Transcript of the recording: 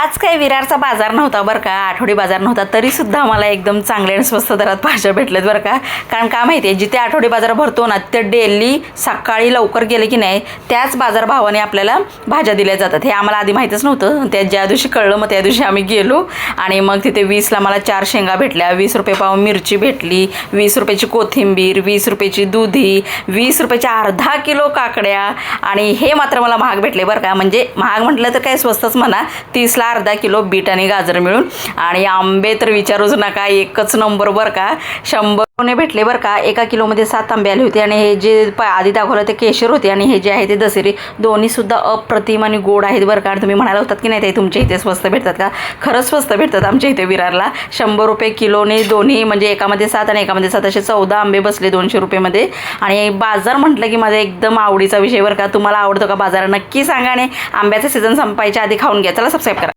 आज काही विरारचा बाजार नव्हता बरं का आठवडी बाजार नव्हता तरीसुद्धा मला एकदम चांगले आणि स्वस्त दरात भाज्या भेटल्यात बरं का. कारण का माहिती आहे जिथे आठवडी बाजार भरतो ना ते डेली सकाळी लवकर गेले की नाही त्याच बाजारभावाने आपल्याला भाज्या दिल्या जातात. हे आम्हाला आधी माहीतच नव्हतं. त्या ज्या दिवशी कळलं मग त्या दिवशी आम्ही गेलो. आणि मग तिथे वीसला मला चार शेंगा भेटल्या. वीस रुपये पाव मिरची भेटली वीस रुपयाची कोथिंबीर वीस रुपयाची दुधी वीस रुपयाच्या अर्धा किलो काकड्या आणि हे मात्र मला महाग भेटले बरं का. म्हणजे महाग म्हटलं तर काय स्वस्तच म्हणा तीसला अर्धा किलो बीट आणि गाजर मिळून. आणि आंबे तर विचारूच नका एकच नंबर बरं का. शंभर भेटले बरं का. एका किलोमध्ये सात आंबे आले होते आणि हे जे प आधी दाखवलं ते केशर होते आणि हे जे आहे ते दसेरी. दोन्हीसुद्धा अप्रतिम आणि गोड आहेत बरं का. आणि तुम्ही म्हणाला होतात की नाही ते तुमच्या इथे स्वस्त भेटतात का? खरंच स्वस्त भेटतात आमच्या इथे विरारला. शंभर रुपये किलोने दोन्ही म्हणजे एकामध्ये सात आणि एकामध्ये सात असे चौदा आंबे बसले दोनशे रुपयेमध्ये. आणि बाजार म्हटलं की माझा एकदम आवडीचा विषय बरं का. तुम्हाला आवडतो का बाजार नक्की सांगा आणि आंब्याचा सीझन संपायच्या आधी खाऊन घ्या. चला सबस्क्राईब करा.